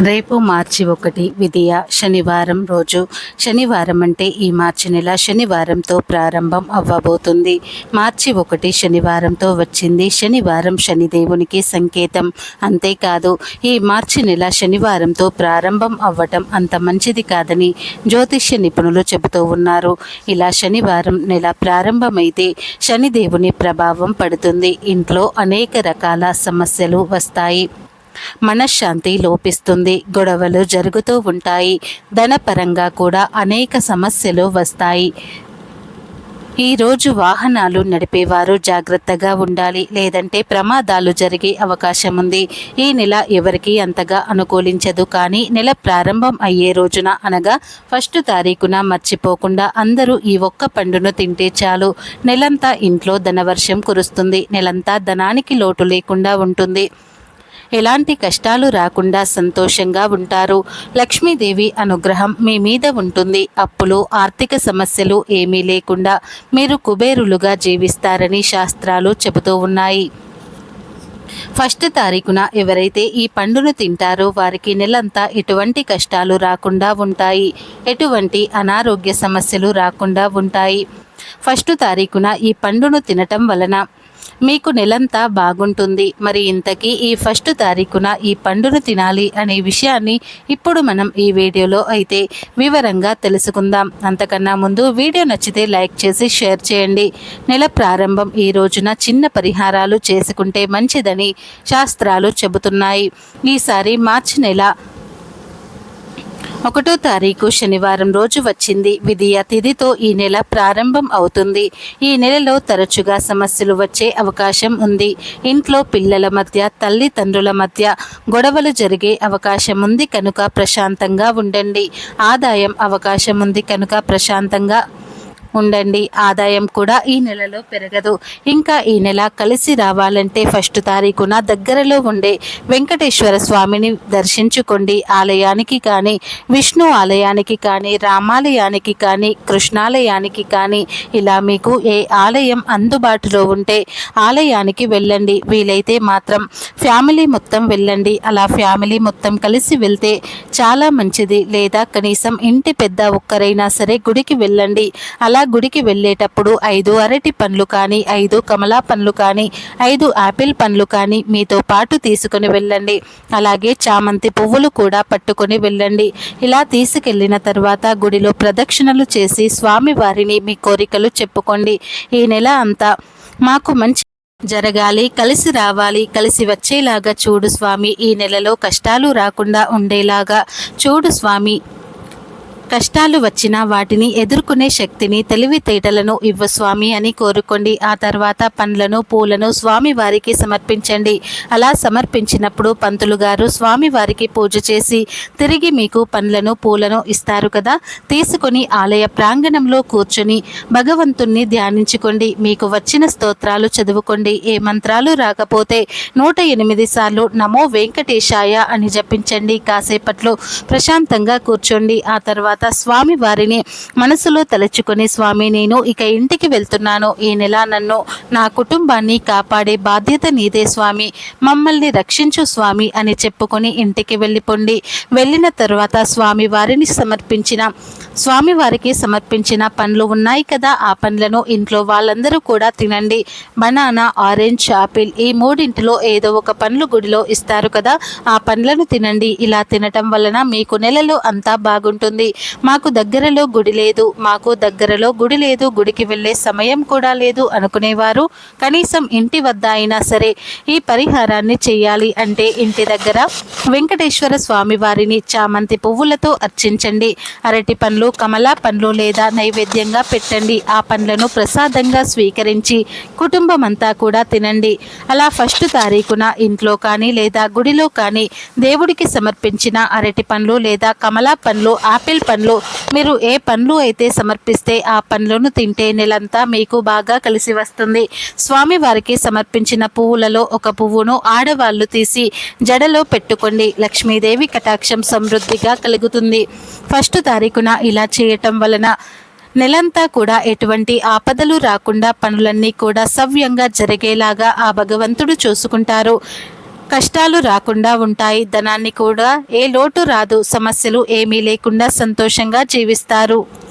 రేపు మార్చి ఒకటి విధియ శనివారం రోజు. శనివారం అంటే ఈ మార్చి నెల శనివారంతో ప్రారంభం అవ్వబోతుంది. మార్చి ఒకటి శనివారంతో వచ్చింది. శనివారం శనిదేవునికి సంకేతం. అంతేకాదు ఈ మార్చి నెల శనివారంతో ప్రారంభం అవ్వటం అంత మంచిది కాదని జ్యోతిష్య నిపుణులు చెబుతూ ఉన్నారు. ఇలా శనివారం నెల ప్రారంభమైతే శనిదేవుని ప్రభావం పడుతుంది. ఇంట్లో అనేక రకాల సమస్యలు వస్తాయి. మనశ్శాంతి లోపిస్తుంది. గొడవలు జరుగుతూ ఉంటాయి. ధనపరంగా కూడా అనేక సమస్యలు వస్తాయి. ఈరోజు వాహనాలు నడిపేవారు జాగ్రత్తగా ఉండాలి. లేదంటే ప్రమాదాలు జరిగే అవకాశం ఉంది. ఈ నెల ఎవరికి అంతగా అనుకూలించదు. కానీ నెల ప్రారంభం అయ్యే రోజున అనగా ఫస్ట్ తారీఖున మర్చిపోకుండా అందరూ ఈ ఒక్క పండును తింటే చాలు. నెలంతా ఇంట్లో ధనవర్షం కురుస్తుంది. నెలంతా ధనానికి లోటు లేకుండా ఉంటుంది. ఎలాంటి కష్టాలు రాకుండా సంతోషంగా ఉంటారు? లక్ష్మీదేవి అనుగ్రహం మీ మీద ఉంటుంది. అప్పులు ఆర్థిక సమస్యలు ఏమీ లేకుండా మీరు కుబేరులుగా జీవిస్తారని శాస్త్రాలు చెబుతూ ఉన్నాయి. ఫస్ట్ తారీఖున ఎవరైతే ఈ పండును తింటారో వారికి నెలంతా ఎటువంటి కష్టాలు రాకుండా ఉంటాయి. ఎటువంటి అనారోగ్య సమస్యలు రాకుండా ఉంటాయి. ఫస్ట్ తారీఖున ఈ పండును తినటం వలన మీకు నెలంతా బాగుంటుంది. మరి ఇంతకీ ఈ ఫస్ట్ తారీఖున ఈ పండును తినాలి అనే విషయాన్ని ఇప్పుడు మనం ఈ వీడియోలో అయితే వివరంగా తెలుసుకుందాం. అంతకన్నా ముందు వీడియో నచ్చితే లైక్ చేసి షేర్ చేయండి. నెల ప్రారంభం ఈ రోజున చిన్న పరిహారాలు చేసుకుంటే మంచిదని శాస్త్రాలు చెబుతున్నాయి. ఈసారి మార్చి నెల ఒకటో తారీఖు శనివారం రోజు వచ్చింది. విధియ తిథితో ఈ నెల ప్రారంభం అవుతుంది. ఈ నెలలో తరచుగా సమస్యలు వచ్చే అవకాశం ఉంది. ఇంట్లో పిల్లల మధ్య తల్లిదండ్రుల మధ్య గొడవలు జరిగే అవకాశం ఉంది. కనుక ప్రశాంతంగా ఉండండి. ఆదాయం అవకాశం ఉంది. కనుక ప్రశాంతంగా ఉండండి. ఆదాయం కూడా ఈ నెలలో పెరగదు. ఇంకా ఈ నెల కలిసి రావాలంటే ఫస్ట్ తారీఖున దగ్గరలో ఉండే వెంకటేశ్వర స్వామిని దర్శించుకోండి. ఆలయానికి కానీ విష్ణు ఆలయానికి కానీ రామాలయానికి కానీ కృష్ణాలయానికి కానీ ఇలా మీకు ఏ ఆలయం అందుబాటులో ఉంటే ఆలయానికి వెళ్ళండి. వీలైతే మాత్రం ఫ్యామిలీ మొత్తం వెళ్ళండి. అలా ఫ్యామిలీ మొత్తం కలిసి వెళ్తే చాలా మంచిది. లేదా కనీసం ఇంటి పెద్ద ఒక్కరైనా సరే గుడికి వెళ్ళండి. అలా గుడికి వెళ్ళేటప్పుడు ఐదు అరటి పండ్లు కానీ ఐదు కమలా పండ్లు కానీ ఐదు ఆపిల్ పండ్లు కానీ మీతో పాటు తీసుకుని వెళ్ళండి. అలాగే చామంతి పువ్వులు కూడా పట్టుకొని వెళ్ళండి. ఇలా తీసుకెళ్ళిన తర్వాత గుడిలో ప్రదక్షిణలు చేసి స్వామి వారిని మీ కోరికలు చెప్పుకోండి. ఈ నెల అంతా మాకు మంచి జరగాలి కలిసి రావాలి కలిసి వచ్చేలాగా చూడు స్వామి. ఈ నెలలో కష్టాలు రాకుండా ఉండేలాగా చూడు స్వామి. కష్టాలు వచ్చినా వాటిని ఎదుర్కొనే శక్తిని తెలివితేటలను ఇవ్వ స్వామి అని కోరుకోండి. ఆ తర్వాత పండ్లను పూలను స్వామి వారికి సమర్పించండి. అలా సమర్పించినప్పుడు పంతులు గారు స్వామి వారికి పూజ చేసి తిరిగి మీకు పండ్లను పూలను ఇస్తారు కదా? తీసుకొని ఆలయ ప్రాంగణంలో కూర్చుని భగవంతుణ్ణి ధ్యానించుకోండి. మీకు వచ్చిన స్తోత్రాలు చదువుకోండి. ఏ మంత్రాలు రాకపోతే నూట ఎనిమిది సార్లు నమో వెంకటేశాయ అని జపించండి. కాసేపట్లో ప్రశాంతంగా కూర్చోండి. ఆ తర్వాత స్వామి వారిని మనసులో తలుచుకొని స్వామి నేను ఇక ఇంటికి వెళ్తున్నాను. ఈ నెల నన్ను నా కుటుంబాన్ని కాపాడే బాధ్యత నీదే స్వామి. మమ్మల్ని రక్షించు స్వామి అని చెప్పుకొని ఇంటికి వెళ్ళిపోండి. వెళ్ళిన తర్వాత స్వామి వారిని సమర్పించిన స్వామి వారికి సమర్పించిన పండ్లు ఉన్నాయి కదా ఆ పండ్లను ఇంట్లో వాళ్ళందరూ కూడా తినండి. బనానా ఆరెంజ్ ఆపిల్ ఈ మూడింటిలో ఏదో ఒక పండ్లు గుడిలో ఇస్తారు కదా ఆ పండ్లను తినండి. ఇలా తినటం వలన మీకు నెలలో అంతా బాగుంటుంది. మాకు దగ్గరలో గుడి లేదు మాకు దగ్గరలో గుడి లేదు గుడికి వెళ్ళే సమయం కూడా లేదు అనుకునేవారు. కనీసం ఇంటి వద్ద అయినా సరే ఈ పరిహారాన్ని చేయాలి అంటే ఇంటి దగ్గర వెంకటేశ్వర స్వామి వారిని చామంతి పువ్వులతో అర్చించండి. అరటి పండ్లు కమలా పండ్లు లేదా నైవేద్యంగా పెట్టండి. ఆ పండ్లను ప్రసాదంగా స్వీకరించి కుటుంబం అంతా కూడా తినండి. అలా ఫస్ట్ తారీఖున ఇంట్లో కానీ లేదా గుడిలో కానీ దేవుడికి సమర్పించిన అరటి పండ్లు లేదా కమలా పండ్లు ఆపిల్ పండ్లు పండ్లు మీరు ఏ పండ్లు అయితే సమర్పిస్తే ఆ పండ్లను తింటే నెలంతా మీకు బాగా కలిసి వస్తుంది. స్వామి వారికి సమర్పించిన పువ్వులలో ఒక పువ్వును ఆడవాళ్ళు తీసి జడలో పెట్టుకోండి. లక్ష్మీదేవి కటాక్షం సమృద్ధిగా కలుగుతుంది. ఫస్ట్ తారీఖున ఇలా చేయటం వలన నెలంతా కూడా ఎటువంటి ఆపదలు రాకుండా పనులన్నీ కూడా సవ్యంగా జరిగేలాగా ఆ భగవంతుడు చూసుకుంటారు. కష్టాలు రాకుండా ఉంటాయి. ధనాన్ని కూడా ఏ లోటు రాదు. సమస్యలు ఏమీ లేకుండా సంతోషంగా జీవిస్తారు.